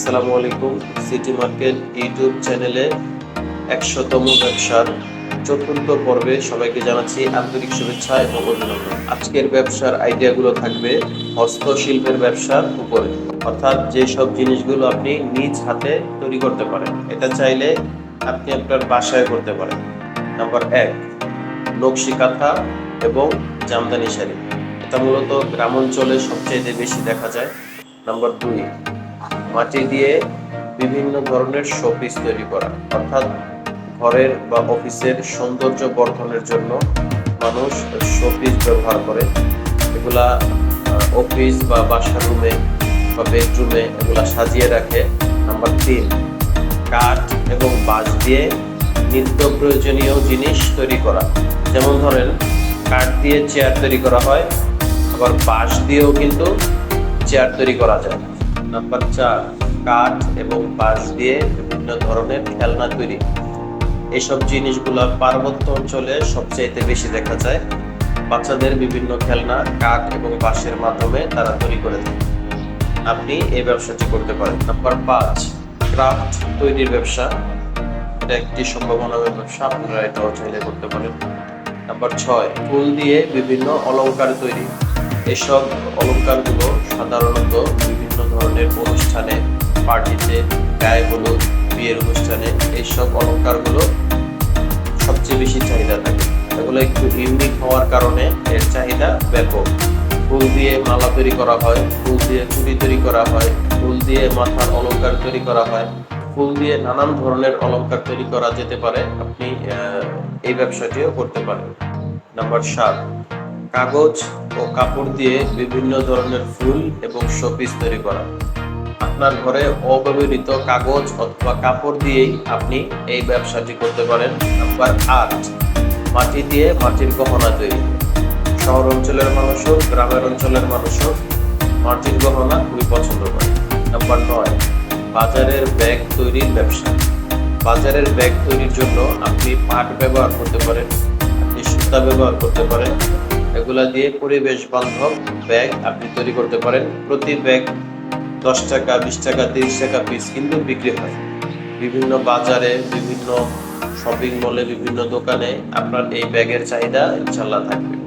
আসসালামু আলাইকুম, city market YouTube চ্যানেলে একশোতম ব্যবসার চতুর্থ পর্বে সবাইকে জানাচ্ছি আন্তরিক শুভেচ্ছা এবং অভিনন্দন। আজকের ব্যবসার আইডিয়াগুলো থাকবে হস্তশিল্পের ব্যবসার উপরে। অর্থাৎ যেসব জিনিসগুলো আপনি নিজ হাতে তৈরি করতে পারেন, এটা চাইলে আপনি আপনার বাসায় করতে পারেন। নাম্বার এক, নকশি কাঁথা এবং জামদানি শাড়ি। এটা মূলত গ্রাম অঞ্চলে সবচেয়ে বেশি দেখা যায়। নাম্বার দুই মাটি দিয়ে বিভিন্ন ধরনের শোপিস তৈরি করা। অর্থাৎ ঘরের বা অফিসের সৌন্দর্য বর্ধনের জন্য মানুষ শোপিস ব্যবহার করে। এগুলা অফিস বা বাসা রুমে বা বেডরুমে এগুলা সাজিয়ে রাখে। নাম্বার তিন, কাঠ এবং বাঁশ দিয়ে নিত্য প্রয়োজনীয় জিনিস তৈরি করা। যেমন ধরেন, কাঠ দিয়ে চেয়ার তৈরি করা হয়, আবার বাঁশ দিয়েও কিন্তু চেয়ার তৈরি করা যায়। নাম্বার চার কাঠ এবং বাঁশ দিয়ে বিভিন্ন ধরনের খেলনা তৈরি। এইসব জিনিসগুলো পার্বত্য অঞ্চলে সবচাইতে বেশি দেখা যায়। বাচ্চাদের বিভিন্ন খেলনা, কাঠ এবং বাঁশের মাধ্যমে তারা তৈরি করে থাকে। আপনি এই ব্যবসাটি করতে পারেন। নাম্বার পাঁচ, ক্রাফট তৈরির ব্যবসা। এটা একটি সম্ভাবনা ব্যবসা আপনারা এটাও চাইলে করতে পারেন। নাম্বার ছয়, ফুল দিয়ে বিভিন্ন অলংকার তৈরি। এসব অলংকারগুলো সাধারণত ধরনের অনুষ্ঠানে, পার্টিতে, গায়ে হলুদ, বিয়ের অনুষ্ঠানে এইসব অলংকারগুলো সবচেয়ে বেশি চাহিদা থাকে। এগুলো একটু ইউনিক হওয়ার কারণে এর চাহিদা ব্যাপক। ফুল দিয়ে মালা তৈরি করা হয়, ফুল দিয়ে চুড়ি তৈরি করা হয়, ফুল দিয়ে মাথার অলংকার তৈরি করা হয়, ফুল দিয়ে নানান ধরনের অলংকার তৈরি করা যেতে পারে। আপনি এই ব্যবসাটিও করতে পারেন। নাম্বার সাত কাগজ ও কাপড় দিয়ে বিভিন্ন ধরনের ফুল এবং শোপিস তৈরি করা। আপনার ঘরে অব্যবহৃত কাগজ অথবা কাপড় দিয়েই আপনি এই ব্যবসাটি করতে পারেন। নাম্বার আট, মাটি দিয়ে মাটির গহনা তৈরি। শহর অঞ্চলের মানুষও, গ্রামের অঞ্চলের মানুষও মাটির গহনা খুবই পছন্দ করে। নাম্বার নয়, বাজারের ব্যাগ তৈরির ব্যবসা। বাজারের ব্যাগ তৈরির জন্য আপনি পাট ব্যবহার করতে পারেন, আপনি সুতা ব্যবহার করতে পারেন এগুলা দিয়ে পরিবেশ বান্ধব ব্যাগ আপনি তৈরি করতে পারেন। প্রতি ব্যাগ দশ টাকা, বিশ টাকা, তিরিশ টাকা পিস কিন্তু বিক্রি হয়। বিভিন্ন বাজারে, বিভিন্ন শপিং মলে বিভিন্ন দোকানে আপনার এই ব্যাগের চাহিদা ইনশাল্লাহ থাকবে।